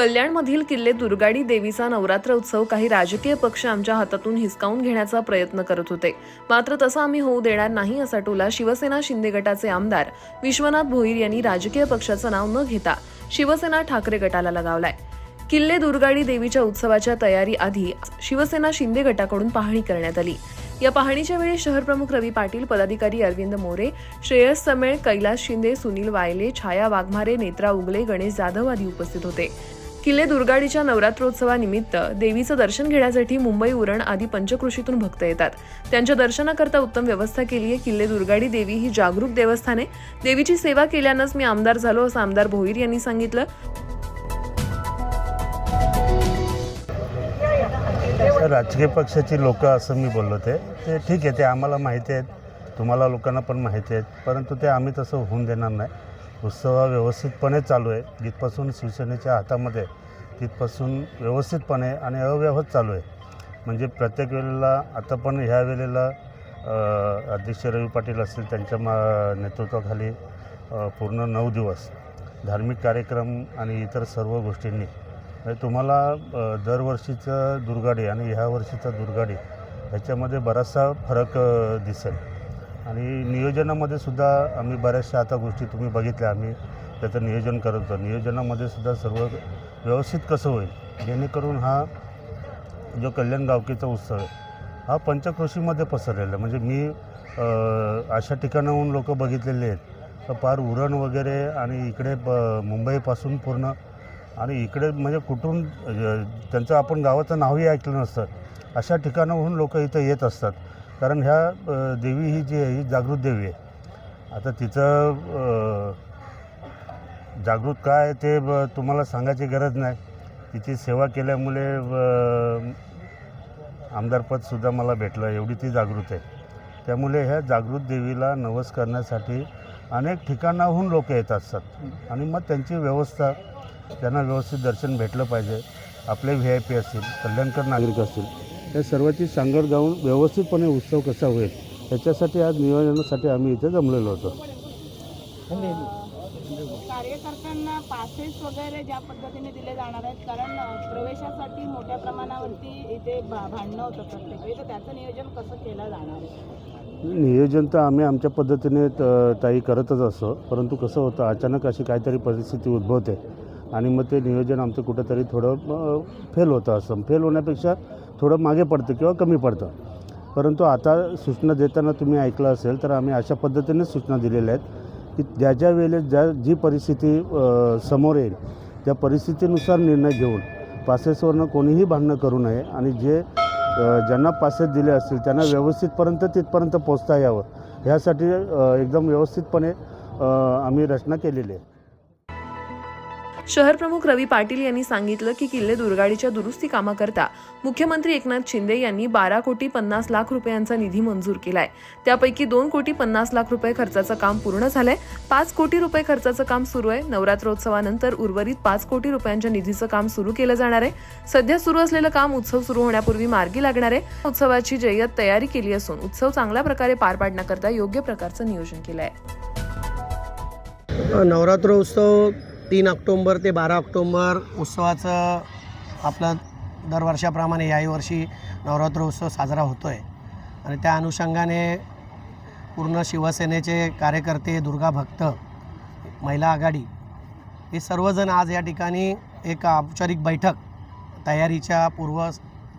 कल्याणमधील किल्ले दुर्गाडी देवीचा नवरात्र उत्सव काही राजकीय पक्ष आमच्या हातातून हिसकावून घेण्याचा प्रयत्न करत होते. मात्र तसं आम्ही होऊ देणार नाही असा टोला शिवसेना शिंदे गटाचे आमदार विश्वनाथ भोईर यांनी राजकीय पक्षाचं नाव न घेता शिवसेना ठाकरे गटाला लगावलाय. किल्ले दुर्गाडी देवीच्या उत्सवाच्या तयारी आधी शिवसेना शिंदे गटाकडून पाहणी करण्यात आली. या पाहणीच्या वेळी शहर प्रमुख रवी पाटील पदाधिकारी अरविंद मोरे श्रेयस समेळ कैलास शिंदे सुनील वायले छाया वाघमारे नेत्रा उगले गणेश जाधव आदी उपस्थित होते. किल्ले दुर्गाडीच्या नवरात्रोत्सवानिमित्त देवीचं दर्शन घेण्यासाठी मुंबई उरण आदी पंचकृषीतून भक्त येतात. त्यांच्या दर्शनाकरता उत्तम व्यवस्था केली आहे. किल्ले दुर्गाडी देवी ही जागरूक देवस्थाने. देवीची सेवा केल्यानंच मी आमदार झालो असं आमदार भोईर यांनी सांगितलं. राजकीय पक्षाची लोक असं मी बोललो ते. ते ठीक आहे ते आम्हाला माहिती आहेत. तुम्हाला लोकांना पण माहिती आहेत. परंतु ते आम्ही तसं होऊन देणार नाही. उत्सव हा व्यवस्थितपणे चालू आहे. जिथपासून शिवसेनेच्या हातामध्ये तिथपासून व्यवस्थितपणे आणि अव्यवहार चालू आहे. म्हणजे प्रत्येक वेळेला आता पण ह्या वेळेला अध्यक्ष रवी पाटील असतील त्यांच्या मा नेतृत्वाखाली पूर्ण नऊ दिवस धार्मिक कार्यक्रम आणि इतर सर्व गोष्टींनी. म्हणजे तुम्हाला दरवर्षीचं दुर्गाडी आणि ह्या वर्षीचा दुर्गाडी ह्याच्यामध्ये बराचसा फरक दिसेल. आणि नियोजनामध्ये सुद्धा आम्ही बऱ्याचशा आता गोष्टी तुम्ही बघितल्या आम्ही त्याचं नियोजन करत होतो. नियोजनामध्ये सुद्धा सर्व व्यवस्थित कसं होईल? जेणेकरून हा जो कल्याण गावकीचा उत्सव आहे हा पंचक्रोशीमध्ये पसरलेला म्हणजे मी अशा ठिकाणाहून लोक बघितलेले आहेत. तर फार उरण वगैरे आणि इकडे ब मुंबईपासून पूर्ण आणि इकडे म्हणजे कुठून त्यांचं आपण गावाचं नावही ऐकलं नसतं. अशा ठिकाणाहून लोक इथं येत असतात. कारण ह्या देवी ही जी आहे ही जागृत देवी आहे. आता तिचं जागृत काय आहे ते ब- तुम्हाला सांगायची गरज नाही. तिची सेवा केल्यामुळे आमदारपदसुद्धा मला भेटलं एवढी ती जागृत आहे. त्यामुळे ह्या जागृत देवीला नवस करण्यासाठी अनेक ठिकाणाहून लोक येत असतात आणि मग त्यांची व्यवस्था त्यांना व्यवस्थित दर्शन भेटलं पाहिजे. आपले व्ही आय पी असतील कल्याणकर नागरिक असतील या सर्वाची सांगड गाऊन व्यवस्थितपणे उत्सव कसा होईल याच्यासाठी आज नियोजनासाठी आम्ही इथे जमलेलो होतो. कार्यकर्त्यांना पासेस वगैरे ज्या पद्धतीने दिले जाणार आहेत कारण प्रवेशासाठी मोठ्या प्रमाणावरती इथे भांडणं होतं प्रत्येक तर त्याचं नियोजन कसं केलं जाणार नियोजन तर आम्ही आमच्या पद्धतीने त- ताई करतच असतो परंतु कसं होतं अचानक अशी काहीतरी परिस्थिती उद्भवते आणि मग ते नियोजन आमचं कुठंतरी थोडं फेल होतं असं. फेल होण्यापेक्षा थोडं मागे पडतं किंवा कमी पडतं. परंतु आता सूचना देताना तुम्ही ऐकलं असेल तर आम्ही अशा पद्धतीने सूचना दिलेल्या आहेत की ज्या ज्या वेळेस ज्या जी परिस्थिती समोर येईल त्या परिस्थितीनुसार निर्णय घेऊन पासेसवरनं कोणीही भांडणं करू नये आणि जे ज्यांना पासेस दिले असतील त्यांना व्यवस्थितपर्यंत तिथपर्यंत पोचता यावं. ह्यासाठी एकदम व्यवस्थितपणे आम्ही रचना केलेली आहे. शहर प्रमुख रवी पाटील यांनी सांगितलं की किल्ले दुर्गाडीच्या दुरुस्ती कामाकरता मुख्यमंत्री एकनाथ शिंदे यांनी बारा कोटी पन्नास लाख रुपयांचा निधी मंजूर केलाय. त्यापैकी दोन कोटी पन्नास लाख रुपये खर्चाचं काम पूर्ण झालंय. पाच कोटी रुपये खर्चाचं काम सुरू आहे. नवरात्रोत्सवानंतर उर्वरित पाच कोटी रुपयांच्या निधीचं काम सुरू केलं जाणार आहे. सध्या सुरू असलेलं काम उत्सव सुरू होण्यापूर्वी मार्गी लागणार आहे. उत्सवाची जय्यत तयारी केली असून उत्सव चांगल्या प्रकारे पार पाडण्याकरता योग्य प्रकारचं नियोजन केलं आहे नवरात्र उत्सव तीन ऑक्टोंबर ते बारा ऑक्टोंबर उत्सवाचं आपलं दरवर्षाप्रमाणे याही वर्षी नवरात्र उत्सव साजरा होतो आहे आणि त्या अनुषंगाने पूर्ण शिवसेनेचे कार्यकर्ते दुर्गा भक्त महिला आघाडी हे सर्वजण आज या ठिकाणी एक औपचारिक बैठक तयारीच्या पूर्व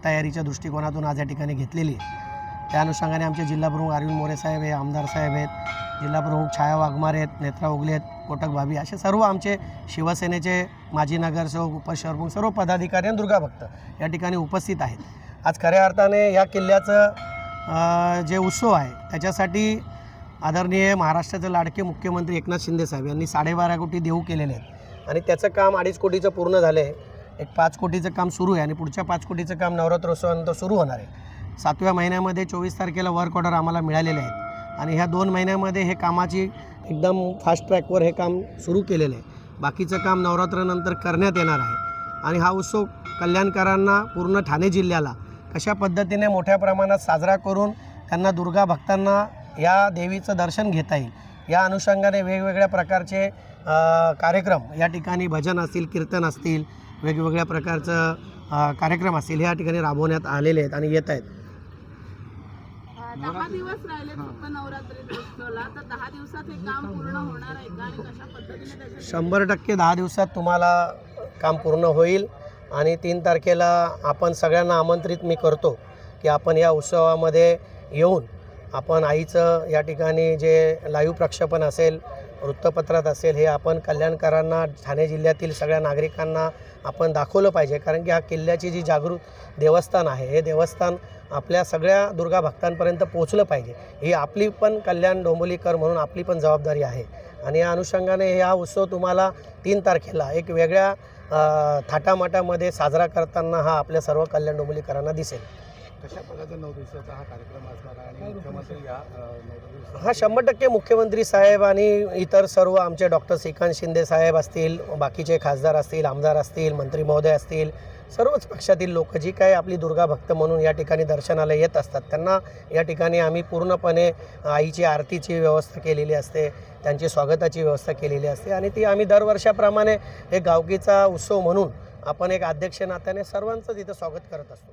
तयारीच्या दृष्टिकोनातून आज या ठिकाणी घेतलेली आहे. त्या अनुषंगाने आमचे जिल्हाप्रमुख अरविंद मोरे साहेब आहे आमदार साहेब आहेत जिल्हाप्रमुख छाया वाघमारे आहेत नेत्रा उगले आहेत कोटक भाभी असे सर्व आमचे शिवसेनेचे माजी नगरसेवक उपशहरप्रमुख सर्व पदाधिकारी आणि दुर्गा भक्त या ठिकाणी उपस्थित आहेत. आज खऱ्या अर्थाने या किल्ल्याचं जे उत्सव आहे त्याच्यासाठी आदरणीय महाराष्ट्राचे लाडके मुख्यमंत्री एकनाथ शिंदे साहेब यांनी साडेबारा कोटी देऊ केलेले आहेत. आणि त्याचं काम अडीच कोटीचं पूर्ण झालं आहे एक पाच कोटीचं काम सुरू आहे आणि पुढच्या पाच कोटीचं काम नवरात्रोत्सवानंतर सुरू होणार आहे. सातव्या महिन्यामध्ये चोवीस तारखेला वर्क ऑर्डर आम्हाला मिळालेले आहेत. आणि ह्या दोन महिन्यामध्ये हे कामाची एकदम फास्ट ट्रॅकवर हे काम सुरू केलेलं आहे. बाकीचं काम नवरात्रानंतर करण्यात येणार आहे. आणि हा उत्सव कल्याणकरांना पूर्ण ठाणे जिल्ह्याला कशा पद्धतीने मोठ्या प्रमाणात साजरा करून त्यांना दुर्गा भक्तांना या देवीचं दर्शन घेता येईल या अनुषंगाने वेगवेगळ्या प्रकारचे कार्यक्रम या ठिकाणी भजन असतील कीर्तन असतील वेगवेगळ्या प्रकारचं कार्यक्रम असतील ह्या ठिकाणी राबवण्यात आलेले आहेत आणि येत आहेत. दहा दिवस राहिले फक्त नवरात्री उत्सवाला. तर दहा दिवसात हे काम पूर्ण होणार आहे का आणि कशा पद्धतीने शंभर टक्के दहा दिवसात तुम्हाला काम पूर्ण होईल. आणि तीन तारखेला आपण सगळ्यांना आमंत्रित मी करतो की आपण या उत्सवामध्ये येऊन आपण आईचं या ठिकाणी जे लाईव्ह प्रक्षेपण असेल वृत्तपत्रात असेल हे आपण कल्याणकरांना ठाणे जिल्ह्यातील सगळ्या नागरिकांना आपण दाखवलं पाहिजे. कारण की हा किल्ल्याची जी जागृत देवस्थान आहे हे देवस्थान आपल्या सगळ्या दुर्गा भक्तांपर्यंत पोचलं पाहिजे. ही आपली पण कल्याण डोंबोलीकर म्हणून आपली पण जबाबदारी आहे. आणि या अनुषंगाने हा उत्सव तुम्हाला तीन तारखेला एक वेगळ्या थाटामाटामध्ये साजरा करताना हा आपल्या सर्व कल्याण डोंबोलीकरांना दिसेल. कशा प्रकारचा नऊ दिवसाचा हा कार्यक्रम असणार आणि मुख्यमंत्री या हा शंभर टक्के मुख्यमंत्री साहेब आणि इतर सर्व आमचे डॉक्टर श्रीकांत शिंदे साहेब असतील बाकीचे खासदार असतील आमदार असतील मंत्री महोदय असतील सर्वच पक्षातील लोक जी काही आपली दुर्गा भक्त म्हणून या ठिकाणी दर्शनाला येत असतात त्यांना या ठिकाणी आम्ही पूर्णपणे आईची आरतीची व्यवस्था केलेली असते त्यांची स्वागताची व्यवस्था केलेली असते आणि ती आम्ही दरवर्षाप्रमाणे एक गावकीचा उत्सव म्हणून आपण एक अध्यक्ष नात्याने सर्वांचं तिथं स्वागत करत असतो.